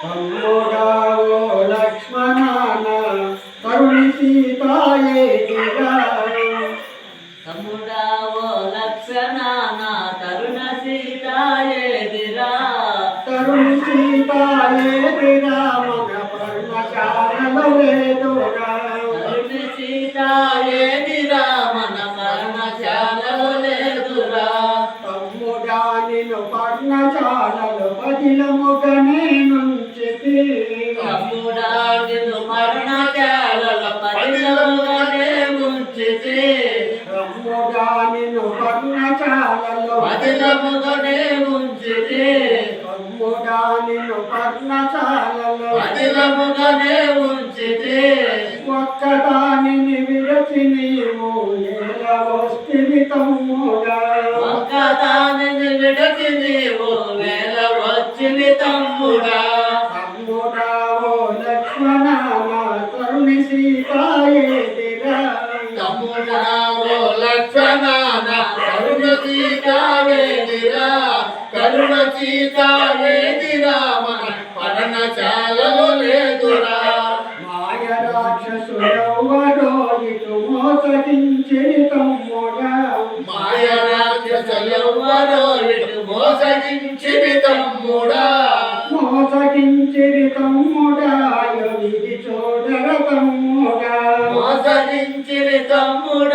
తమ్ముడావో లక్ష్మణాన కరుణి సీతాయే తమ్ముడావో లక్షణాన తరుణ సీతాయేదిరా కరుణి సీతాయే మన పర్ణశాలలో లేదురా తరుణ సీతాయేదిరా మన పర్ణశాలలో లేదురా తమ్ముడా నిన్ను పర్ణశాలలో పదిలముగనే నుంచి తమ్ముడా నిన్ను మరణశాలల ఉంచితే తమ్ముడా నిన్ను పదిలముగానే ఉంచితే తమ్ముడా నిన్ను పదిలముగానే ఉంచితే ఒక్కదానిని విరచి నీవు ఎలా వస్తివి తమ్ముడా ఒక్కదానిని విడచి నీవు సీతావేదిరా కరుణ సీతావేదిరా మన పర్ణశాలలో లేదురా. మాయ రాక్షసుడెవ్వడో ఇటు మోసగించి తమ్ముడా మాయ రాక్షసులెవ్వరో ఇటు మోసగించివి తమ్ముడా మోసగించిరి తమ్ముడా ఇది చూడర తమ్ముడా మోసగించివి తమ్ముడా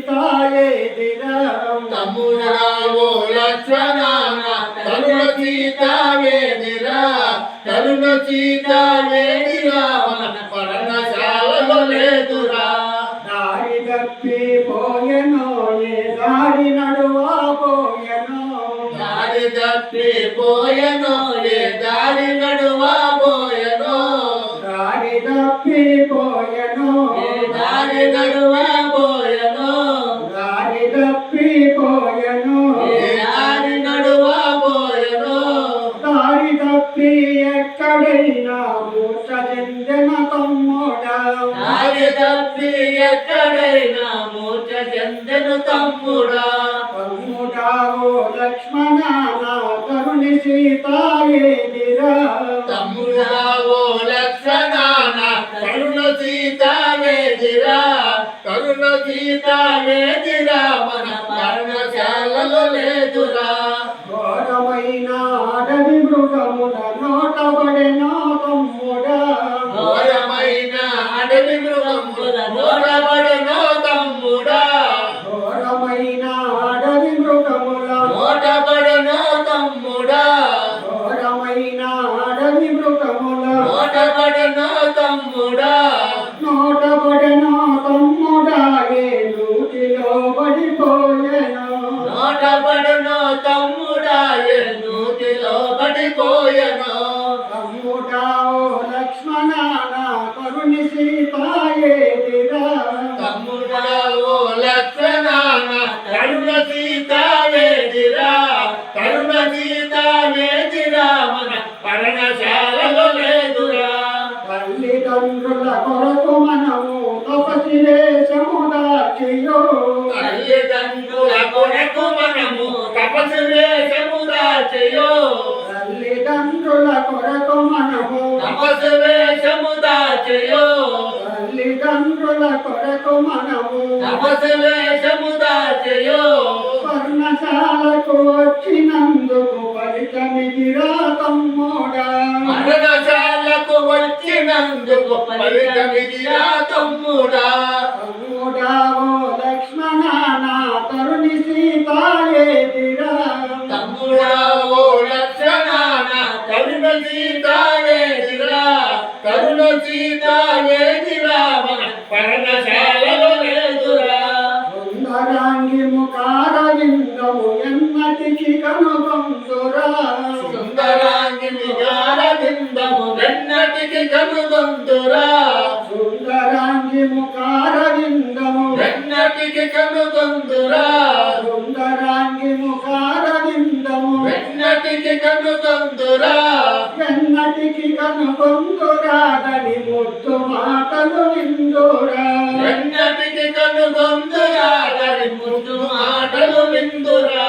కరుణి సీతాయేదిరా తమ్ముడా ఓ లక్షణాన కరుణ సీతావేదిరా కరుణ సీతావేదిరా మన పర్ణశాలలో లేదురా. దారి తప్పి పోయెనో ఏ దారి నడువా పోయెనో. దారి తప్పి పోయనో ఏ దారి నడువా పోయనో. దారి తప్పి పోయెనో. ఏ దారి నడువా ఎక్కడైనా మూర్ఛ చెందిన తమ్ముడా దారి తప్పి ఎక్కడైనా మూర్ఛ చెందెను తమ్ముడా తమ్ముడా ఓ లక్ష్మణ నా కరుణి సీతాయేదిరా తమ్ముడా ఓ లక్షణాన కరుణ సీతావేదిరా కరుణ సీతావేదిరా మన పర్ణశాలలో లేదురా ఘోరమైన అడవి మృగముల పడిపోయనో. తమ్ముడా ఓ లక్ష్మణ నా కరుణి సీతాయేదిరా తమ్ముడా ఓ లక్షణాన కరుణ సీతావేదిరా కరుణ సీతావేదిరా మన పర్ణశాలలో లేదురా. తల్లిదండ్రుల కొరకు మనము తపసి వేషము దాచియో తల్లిదండ్రుల కొరకు మనము తపస్సు వేషము కొరకు మనము తపస్సు వేషము దాచయో పర్ణశాలకు వచ్చినందుకు ఫలితమిదిరా తమ్ముడా మరణశాలకు వచ్చినందుకు ఫలితమిదిరా తమ్ముడా తమ్ముడా ఓ లక్ష్మణ నా తరుణి సీతాయేదిరా తమ్ముడా ఓ లక్షణాన కరుణ సీతావేదిరా కరుణ సీతావేదిరా జ్ఞానానికి కనుగొందురాంగి ముఖారవిందము. వెన్నటికి కనుగొందురాంగి ముఖారవిందము. వెన్నటికి కనుగొందురా. వెన్నటికి కనుగొందురాదని ముత్తు మాటలు విందురా. వెన్నటికి కనుగొందురాదని ముత్తు మాటలు విందురా.